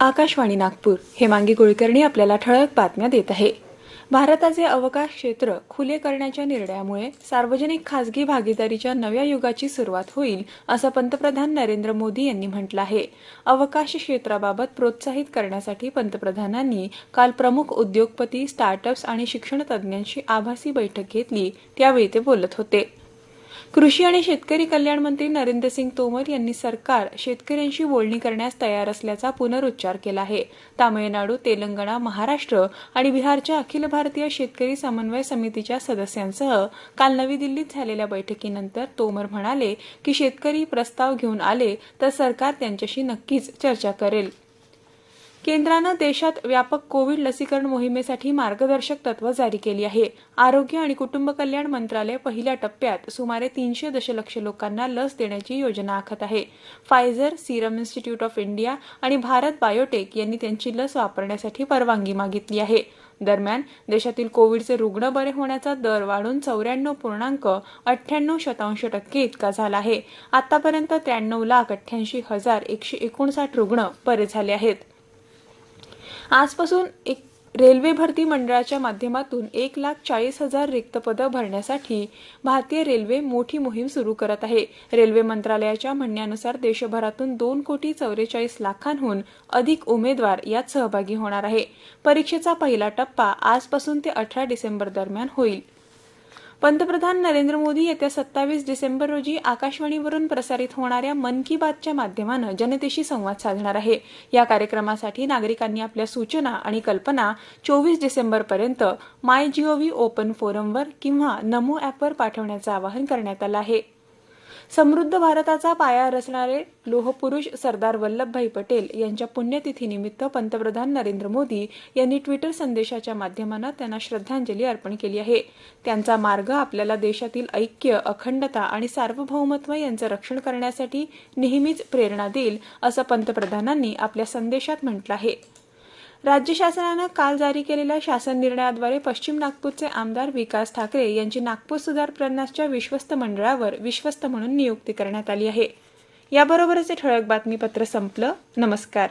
आकाशवाणी नागपूर हेमांगी कुलकर्णी आपल्याला ठळक बातम्या देत आहे. भारताचे अवकाश क्षेत्र खुले करण्याच्या निर्णयामुळे सार्वजनिक खासगी भागीदारीच्या नव्या युगाची सुरुवात होईल असं पंतप्रधान नरेंद्र मोदी यांनी म्हटलं आहे. अवकाश क्षेत्राबाबत प्रोत्साहित करण्यासाठी पंतप्रधानांनी काल प्रमुख उद्योगपती स्टार्टअप्स आणि शिक्षण तज्ज्ञांशी आभासी बैठक घेतली त्यावेळी ते बोलत होते. कृषी आणि शेतकरी कल्याण मंत्री नरेंद्रसिंग तोमर यांनी सरकार शेतकऱ्यांशी बोलणी करण्यास तयार असल्याचा पुनरुच्चार केला आहे. तामिळनाडू तेलंगणा महाराष्ट्र आणि बिहारच्या अखिल भारतीय शेतकरी समन्वय समितीच्या सदस्यांसह काल नवी दिल्लीत झालेल्या बैठकीनंतर तोमर म्हणाले की शेतकरी प्रस्ताव घेऊन आले तर सरकार त्यांच्याशी नक्कीच चर्चा करेल. केंद्रानं देशात व्यापक कोविड लसीकरण मोहिमेसाठी मार्गदर्शक तत्व जारी केली आहे. आरोग्य आणि कुटुंब कल्याण मंत्रालय पहिल्या टप्प्यात सुमारे तीनशे दशलक्ष लोकांना लस देण्याची योजना आखत आहे. Pfizer Serum Institute of India आणि भारत बायोटेक यांनी त्यांची लस वापरण्यासाठी परवानगी मागितली आहे. दरम्यान देशातील कोविडचे रुग्ण बरे होण्याचा दर वाढून चौऱ्याण्णव पूर्णांक अठ्ठ्याण्णव शतांश टक्के इतका झाला आहे. आतापर्यंत त्र्याण्णव लाख अठ्ठ्याऐंशी हजार एकशे एकोणसाठ रुग्ण बरे झाले आहेत. आजपासून एक रेल्वे भरती मंडळाच्या माध्यमातून एक लाख चाळीस हजार रिक्त पदं भरण्यासाठी भारतीय रेल्वे मोठी मोहीम सुरू करत आहे. रेल्वे मंत्रालयाच्या म्हणण्यानुसार देशभरातून दोन कोटी चौवेचाळीस लाखांहून अधिक उमेदवार यात सहभागी होणार आहे. परीक्षेचा पहिला टप्पा आजपासून ते अठरा डिसेंबर दरम्यान होईल. पंतप्रधान नरेंद्र मोदी येत्या सत्तावीस डिसेंबर रोजी आकाशवाणीवरून प्रसारित होणाऱ्या मन की बातच्या माध्यमानं जनतेशी संवाद साधणार आहे. या कार्यक्रमासाठी नागरिकांनी आपल्या सूचना आणि कल्पना चोवीस डिसेंबरपर्यंत माय जीओव्ही ओपन फोरमवर किंवा नमो ॲपवर पाठवण्याचं आवाहन करण्यात आलं आहे. समृद्ध भारताचा पाया रचणारे लोहपुरुष सरदार वल्लभभाई पटेल यांच्या पुण्यतिथीनिमित्त पंतप्रधान नरेंद्र मोदी यांनी ट्विटर संदेशाच्या माध्यमानं त्यांना श्रद्धांजली अर्पण केली आहे. त्यांचा मार्ग आपल्याला देशातील ऐक्य अखंडता आणि सार्वभौमत्व यांचं रक्षण करण्यासाठी नेहमीच प्रेरणा देईल असं पंतप्रधानांनी आपल्या संदेशात म्हटलं आहे. राज्य शासनानं काल जारी केलेल्या शासन निर्णयाद्वारे पश्चिम नागपूरचे आमदार विकास ठाकरे यांची नागपूर सुधार प्रन्यासच्या विश्वस्त मंडळावर विश्वस्त म्हणून नियुक्ती करण्यात आली आहे. याबरोबरच हे ठळक बातमीपत्र संपलं. नमस्कार.